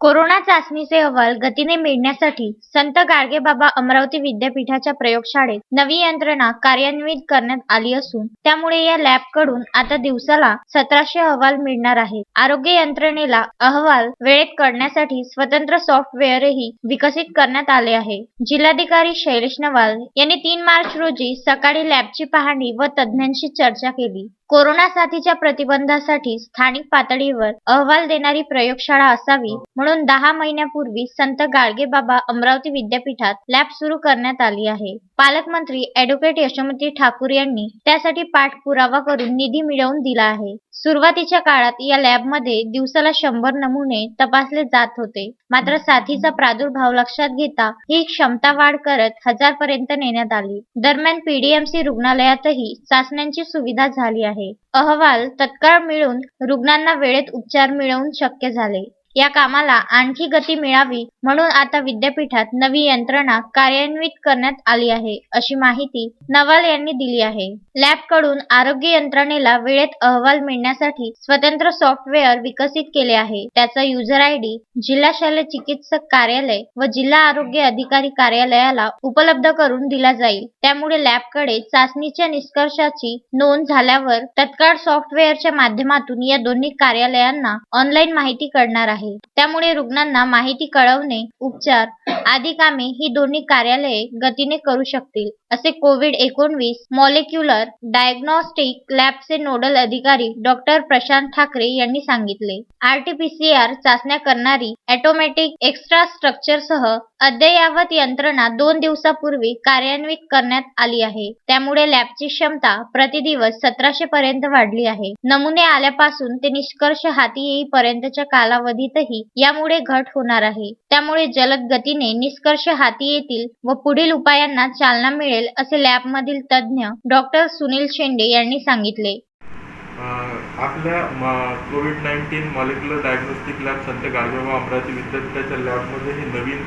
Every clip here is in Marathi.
कोरोना चाचणीचे अहवाल गतीने मिळण्यासाठी संत गाडगेबाबा अमरावती विद्यापीठाच्या प्रयोगशाळेत नवी यंत्रणा कार्यान्वित करण्यात आली असून त्यामुळे या लॅबकडून आता दिवसाला सतराशे अहवाल मिळणार आहेत. आरोग्य यंत्रणेला अहवाल वेळेत करण्यासाठी स्वतंत्र सॉफ्टवेअरही विकसित करण्यात आले आहे. जिल्हाधिकारी शैलेश नवाल यांनी तीन मार्च रोजी सकाळी लॅबची पाहणी व तज्ज्ञांशी चर्चा केली. कोरोना साथीच्या प्रतिबंधासाठी स्थानिक पातळीवर अहवाल देणारी प्रयोगशाळा असावी म्हणून दहा महिन्यापूर्वी संत गाडगेबाबा अमरावती विद्यापीठात लॅब सुरू करण्यात आली आहे. पालकमंत्री ऍडव्होकेट यशोमती ठाकूर यांनी त्यासाठी पाठपुरावा करून निधी मिळवून दिला आहे. सुरुवातीच्या काळात या लॅबमध्ये दिवसाला शंभर नमुने तपासले जात होते. मात्र साथीचा प्रादुर्भाव लक्षात घेता ही क्षमता वाढ करत हजार पर्यंत नेण्यात आली. दरम्यान पीडीएमसी रुग्णालयातही चाचण्यांची सुविधा झाली आहे. अहवाल तत्काळ मिळून रुग्णांना वेळेत उपचार मिळवून शक्य झाले. या कामाला आणखी गती मिळावी म्हणून आता विद्यापीठात नवी यंत्रणा कार्यान्वित करण्यात आली आहे अशी माहिती नवाल यांनी दिली आहे. लॅबकडून आरोग्य यंत्रणेला वेळेत अहवाल मिळण्यासाठी स्वतंत्र सॉफ्टवेअर विकसित केले आहे. त्याचा युजर आय डी जिल्हा शल्य चिकित्सक कार्यालय व जिल्हा आरोग्य अधिकारी कार्यालयाला उपलब्ध करून दिला जाईल. त्यामुळे लॅबकडे चाचणीच्या निष्कर्षाची नोंद झाल्यावर तत्काळ सॉफ्टवेअरच्या माध्यमातून या दोन्ही कार्यालयांना ऑनलाईन माहिती कळणार आहे. त्यामुळे रुग्णांना माहिती कळवणे उपचार आदी कामे ही दोन्ही कार्यालये गतीने करू शकतील. असे कोविड एकोणवीस मॉलिक्युलर डायग्नॉस्टिक लॅबचे नोडल अधिकारी डॉक्टर प्रशांत ठाकरे यांनी सांगितले. आरटीपीसीआर चाचण्या करणारी ऑटोमॅटिक एक्स्ट्रा स्ट्रक्चरसह अद्ययावत यंत्रणा दोन दिवसापूर्वी कार्यान्वित करण्यात आली आहे. त्यामुळे लॅबची क्षमता प्रतिदिवस सतराशे पर्यंत वाढली आहे. नमुने आल्यापासून ते निष्कर्ष हाती येईपर्यंतच्या कालावधीतही यामुळे घट होणार आहे. त्यामुळे जलद गतीने निष्कर्ष हाती येतील व पुढील उपायांना चालना मिळेल असे लॅबमधील तज्ज्ञ डॉक्टर सुनील शेंडे यांनी सांगितले. आपल्या Covid nineteen molecular diagnostic lab Sant Gadgebaba Amravati विद्यापीठाच्या लॅबमध्ये हे नवीन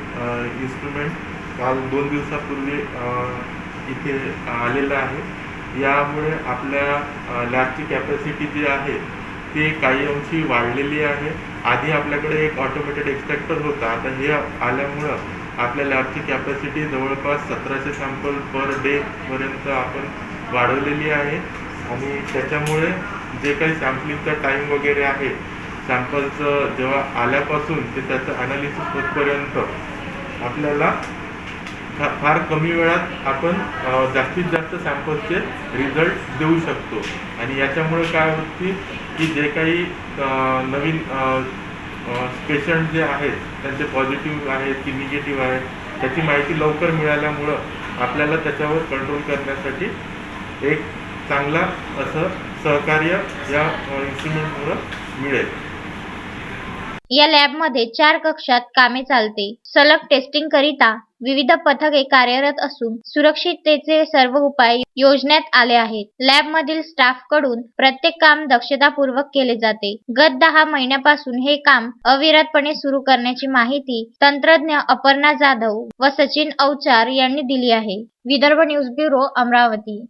इन्स्ट्रुमेंट काल दोन दिवसापूर्वी इथे आलेलं आहे. यामुळे आपल्या लॅबची कॅपॅसिटी जी आहे ती काही अंशी वाढलेली आहे. आधी आपल्याकडे एक ऑटोमेटेड एक्स्ट्रॅक्टर होता. आता हे आल्यामुळं आपल्या लॅबची कॅपॅसिटी जवळपास सतराशे सॅम्पल पर डेपर्यंत आपण वाढवलेली आहे. आणि त्याच्यामुळे जे काही सॅम्पलिंगचा टाईम वगैरे आहे सॅम्पलचं जेव्हा आल्यापासून ते त्याचं ॲनालिसिस होतपर्यंत आपल्याला फा- फार कमी वेळात आपण जास्तीत जास्त सॅम्पल्सचे रिझल्ट देऊ शकतो. आणि याच्यामुळे काय होती की जे काही नवीन पेशंट जे आहेत त्यांचे पॉझिटिव्ह आहेत की निगेटिव्ह आहेत त्याची माहिती लवकर मिळाल्यामुळं आपल्याला त्याच्यावर कंट्रोल करण्यासाठी एक चांगला असं सहकार्य या इन्स्ट्रुमेंटमुळं मिळेल. या लॅबमध्ये चार कक्षात कामे चालते. सलग टेस्टिंग करिता विविध पथके कार्यरत असून सुरक्षिततेचे सर्व उपाय योजण्यात आले आहेत. लॅबमधील स्टाफकडून प्रत्येक काम दक्षतापूर्वक केले जाते. गत दहा महिन्यापासून हे काम अविरतपणे सुरू करण्याची माहिती तंत्रज्ञ अपर्णा जाधव व सचिन अवचार यांनी दिली आहे. Vidarbha news bureau Amravati.